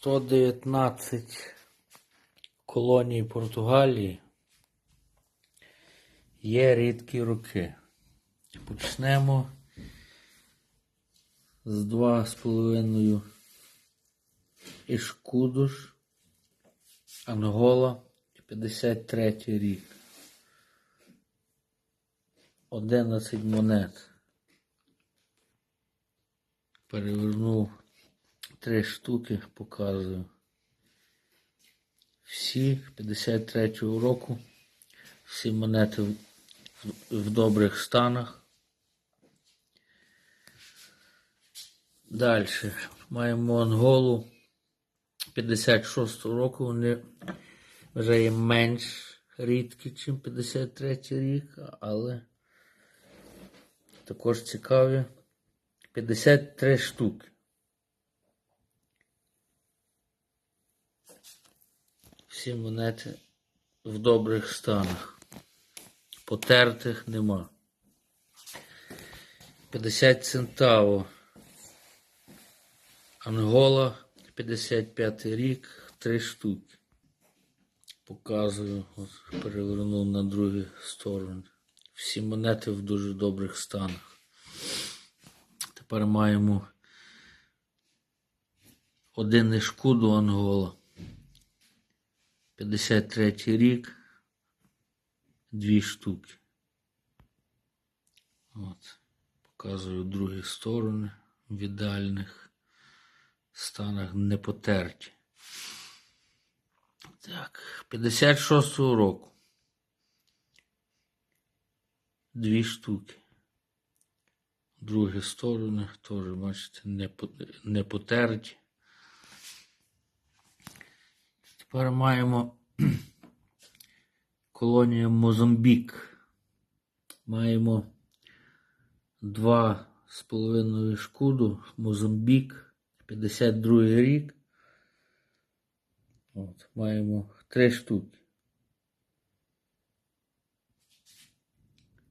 119 колоній Португалії є рідкі роки. Почнемо з 2,5 Ішкудуш, Ангола, 53 рік. 11 монет. Перевернув три штуки, показую. Всі 53-го року. Всі монети в, в добрих станах. Далі маємо Анголу 56-го року. Вони вже є менш рідкі, ніж 53 рік, але також цікаві. 53 штуки. Всі монети в добрих станах. Потертих нема. 50 центаво. Ангола, 55 рік, 3 штуки. Показую, от перевернув на другу сторону. Всі монети в дуже добрих станах. Тепер маємо один ішкуду Ангола. 53 рік. Дві штуки. От. Показую другі сторони в ідеальних станах не потерті. Так, 56-го року. Дві штуки. Другі сторони теж, бачите, не, по- не потерті. Тепер маємо колонію Мозамбік. Маємо два з половиною шкуду Мозамбік, 52 рік. От, маємо три штуки.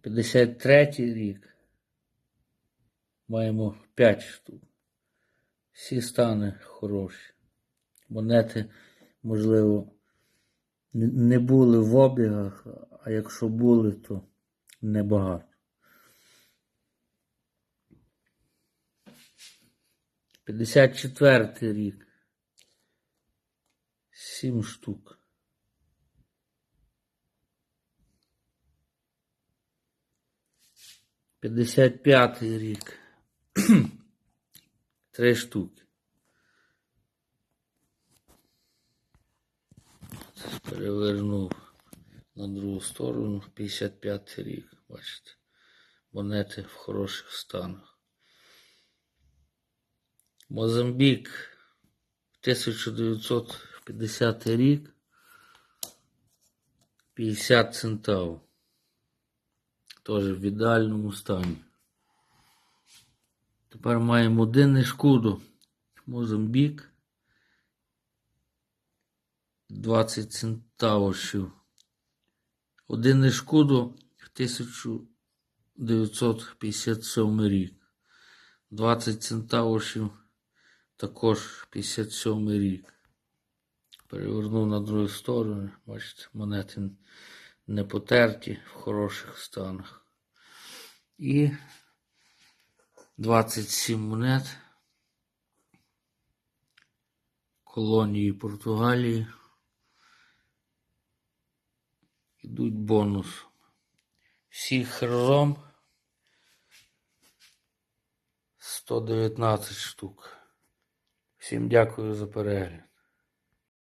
53 рік. Маємо 5 штук. Всі стани хороші. Монети, можливо, не- були в обігах, а якщо були, то небагато. 54 рік. 7 штук. П'ятдесят п'ятий рік. Три штуки. Перевернув на другу сторону. 55 рік. Бачите. Монети в хороших станах. Мозамбік. 1950 рік. 50 центав. Теж в ідеальному стані. Тепер маємо один шкуду. Мозамбік. 20 центавошів. Один шкуду в 1957 рік. 20 центавошів також 57 рік. Перевернув на другу сторону. Бачите, монети не потерті в хороших станах. І 27 монет колонії Португалії. Ідуть бонус. Всіх разом 119 штук. Всім дякую за перегляд.